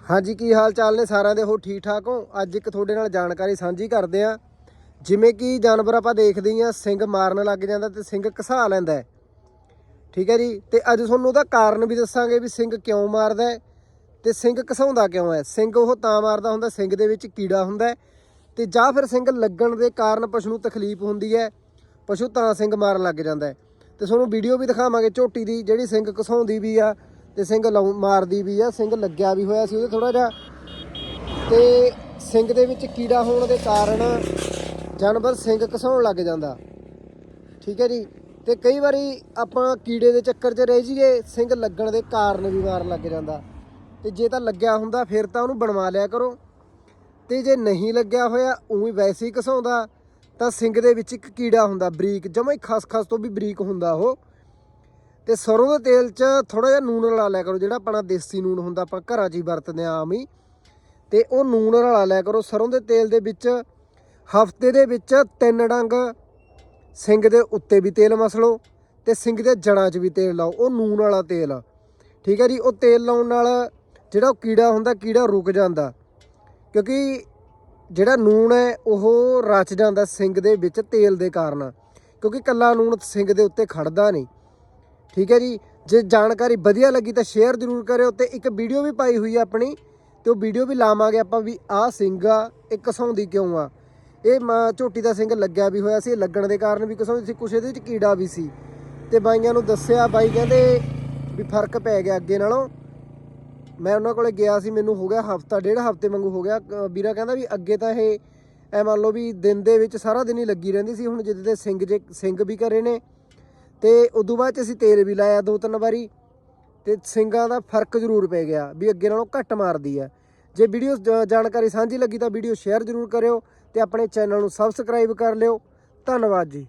ਹਾਂਜੀ, ਕੀ ਹਾਲ ਚਾਲ ਨੇ ਸਾਰਿਆਂ ਦੇ? ਹੋ ਠੀਕ ਠਾਕ ਹੋ? ਅੱਜ ਇੱਕ ਤੁਹਾਡੇ ਨਾਲ ਜਾਣਕਾਰੀ ਸਾਂਝੀ ਕਰਦੇ ਆ ਜਿਵੇਂ ਕਿ ਜਾਨਵਰ ਆਪਾਂ ਦੇਖਦੇ ਆ ਸਿੰਘ ਮਾਰਨ ਲੱਗ ਜਾਂਦਾ ਤੇ ਸਿੰਘ ਘਸਾ ਲੈਂਦਾ ਠੀਕ ਹੈ ਜੀ? ਤੇ ਅੱਜ ਤੁਹਾਨੂੰ ਉਹਦਾ ਕਾਰਨ ਵੀ ਦੱਸਾਂਗੇ ਵੀ ਸਿੰਘ ਕਿਉਂ ਮਾਰਦਾ ਹੈ ਤੇ ਸਿੰਘ ਘਸਾਉਂਦਾ ਕਿਉਂ ਹੈ? ਸਿੰਘ ਉਹ ਤਾਂ ਮਾਰਦਾ ਹੁੰਦਾ, ਸਿੰਘ ਦੇ ਵਿੱਚ ਕੀੜਾ ਹੁੰਦਾ ਹੈ। ਤੇ ਜਾਂ ਫਿਰ ਸਿੰਘ ਲੱਗਣ ਦੇ ਕਾਰਨ ਪਸ਼ੂ ਨੂੰ ਤਕਲੀਫ ਹੁੰਦੀ ਹੈ, ਪਸ਼ੂ ਤਾਂ ਸਿੰਘ ਮਾਰਨ ਲੱਗ ਜਾਂਦਾ ਹੈ। ਤੇ ਤੁਹਾਨੂੰ ਵੀਡੀਓ ਵੀ ਦਿਖਾਵਾਂਗੇ ਝੋਟੀ ਦੀ, ਜਿਹੜੀ ਸਿੰਘ ਘਸਾਉਂਦੀ ਵੀ ਆ। ਤੇ ਸਿੰਘ ਲਾਉ- ਮਾਰਦੀ ਵੀ ਆ, ਸਿੰਘ ਲੱਗਿਆ ਵੀ ਹੋਇਆ ਸੀ ਉਹਦੇ ਥੋੜਾ ਜਿਹਾ। ਤੇ ਸਿੰਘ ਦੇ ਵਿੱਚ ਕੀੜਾ ਹੋਣ ਦੇ ਕਾਰਨ ਜਾਨਵਰ ਸਿੰਘ ਘਸਾਉਣ ਲੱਗ ਜਾਂਦਾ। ਠੀਕ ਹੈ ਜੀ? ਤੇ ਕਈ ਵਾਰੀ ਆਪਾਂ ਕੀੜੇ ਦੇ ਚੱਕਰ 'ਚ ਰਹਿ ਜਾਈਏ, ਸਿੰਘ ਲੱਗਣ ਦੇ ਕਾਰਨ ਵੀ ਮਾਰਨ ਲੱਗ ਜਾਂਦਾ। ਤੇ ਜੇ ਤਾਂ ਲੱਗਿਆ ਹੁੰਦਾ, ਫਿਰ ਤਾਂ ਉਹਨੂੰ ਬਣਵਾ ਲਿਆ ਕਰੋ। ਤੇ ਜੇ ਨਹੀਂ ਲੱਗਿਆ ਹੋਇਆ, ਉਵੇਂ ਵੈਸੇ ਹੀ ਘਸਾਉਂਦਾ। ਤਾਂ ਸਿੰਘ ਦੇ ਵਿੱਚ ਇੱਕ ਕੀੜਾ ਹੁੰਦਾ, ਬਰੀਕ, ਜਮਾ ਹੀ ਖਸ-ਖਸ ਤੋਂ ਵੀ ਬਰੀਕ ਹੁੰਦਾ ਉਹ। ਤੇ ਸਰੋਂ ਦੇ ਤੇਲ 'ਚ ਥੋੜਾ ਜਿਹਾ ਨੂਨ ਰਲਾ ਲਿਆ ਕਰੋ, ਜਿਹੜਾ ਆਪਣਾ ਦੇਸੀ ਨੂਨ ਹੁੰਦਾ, ਆਪਾਂ ਘਰਾਂ 'ਚ ਹੀ ਵਰਤਦੇ ਆ ਆਮ ਹੀ। ਤੇ ਉਹ ਨੂਨ ਰਲਾ ਲਿਆ ਕਰੋ, ਸਰੋਂ ਦੇ ਤੇਲ ਦੇ ਵਿੱਚ, ਹਫ਼ਤੇ ਦੇ ਵਿੱਚ ਤਿੰਨ ਡੰਗ ਸਿੰਘ ਦੇ ਉੱਤੇ ਵੀ ਤੇਲ ਮਸ ਲਓ ਤੇ ਸਿੰਘ ਦੇ ਜੜਾਂ 'ਚ ਵੀ ਤੇਲ ਲਾਓ, ਉਹ ਨੂਨ ਵਾਲਾ ਤੇਲ। ਆ ਠੀਕ ਹੈ ਜੀ, ਉਹ ਤੇਲ ਲਾਉਣ ਨਾਲ ਜਿਹੜਾ ਉਹ ਕੀੜਾ ਹੁੰਦਾ, ਕੀੜਾ ਰੁਕ ਜਾਂਦਾ। ਕਿਉਂਕਿ ਜਿਹੜਾ ਨੂਨ ਹੈ, ਉਹ ਰਚ ਜਾਂਦਾ ਸਿੰਘ ਦੇ ਵਿੱਚ ਤੇਲ ਦੇ ਕਾਰਨ। ਕਿਉਂਕਿ ਕੱਲਾ ਨੂਨ ਸਿੰਘ ਦੇ ਉੱਤੇ ਖੜਦਾ ਨਹੀਂ। ਠੀਕ ਹੈ ਜੀ। ਜੇ ਜਾਣਕਾਰੀ ਵਧੀਆ ਲੱਗੀ ਤਾਂ ਸ਼ੇਅਰ ਜ਼ਰੂਰ ਕਰਿਓ ਤੇ ਇੱਕ ਵੀਡੀਓ ਵੀ ਪਾਈ ਹੋਈ ਆ ਆਪਣੀ ਤੇ ਉਹ ਵੀਡੀਓ ਵੀ ਲਾਵਾਂਗੇ ਆਪਾਂ ਵੀ ਆਹ ਸਿੰਘ ਆ, ਇਹ ਘਸਾਉਂਦੀ ਕਿਉਂ ਆ? ਇਹ ਮਾਂ ਝੋਟੀ ਦਾ ਸਿੰਘ ਲੱਗਿਆ ਵੀ ਹੋਇਆ ਸੀ, ਇਹ ਲੱਗਣ ਦੇ ਕਾਰਨ ਵੀ ਘਸਾਉਂਦੀ ਸੀ, ਕੁਛ ਇਹਦੇ ਵਿੱਚ ਕੀੜਾ ਵੀ ਸੀ। ਤੇ ਬਾਈਆਂ ਨੂੰ ਦੱਸਿਆ, ਬਾਈ ਕਹਿੰਦੇ ਵੀ ਫ਼ਰਕ ਪੈ ਗਿਆ ਅੱਗੇ ਨਾਲੋਂ। ਮੈਂ ਉਹਨਾਂ ਕੋਲੇ ਗਿਆ ਸੀ, ਮੈਨੂੰ ਹੋ ਗਿਆ ਹਫਤਾ, ਡੇਢ ਹਫ਼ਤੇ ਵਾਂਗੂ ਹੋ ਗਿਆ। ਵੀਰਾ ਕਹਿੰਦਾ ਵੀ ਅੱਗੇ ਤਾਂ ਇਹ ਐ ਮੰਨ ਲਓ ਵੀ ਦਿਨ ਦੇ ਵਿੱਚ ਸਾਰਾ ਦਿਨ ਹੀ ਲੱਗੀ ਰਹਿੰਦੀ ਸੀ, ਹੁਣ ਜਿੱਦੇ ਦੇ ਸਿੰਘ ਜੇ, ਸਿੰਘ ਵੀ ਕਰੇ ਨੇ ਤੇ ਉਦੋਂ ਬਾਅਦ ਚ ਅਸੀਂ ਤੇਲ ਵੀ ਲਾਇਆ ਦੋ ਤਿੰਨ ਵਾਰੀ ਤੇ ਸਿੰਗਾਂ ਦਾ ਫ਼ਰਕ ਜ਼ਰੂਰ ਪੈ ਗਿਆ ਵੀ ਅੱਗੇ ਨਾਲੋਂ ਘੱਟ ਮਾਰਦੀ ਆ ਜੇ ਵੀਡੀਓ ਜਾਣਕਾਰੀ ਸਾਂਝੀ ਲੱਗੀ ਤਾਂ ਵੀਡੀਓ ਸ਼ੇਅਰ ਜ਼ਰੂਰ ਕਰਿਓ ਤੇ ਆਪਣੇ ਚੈਨਲ ਨੂੰ ਸਬਸਕ੍ਰਾਈਬ ਕਰ ਲਿਓ। ਧੰਨਵਾਦ ਜੀ।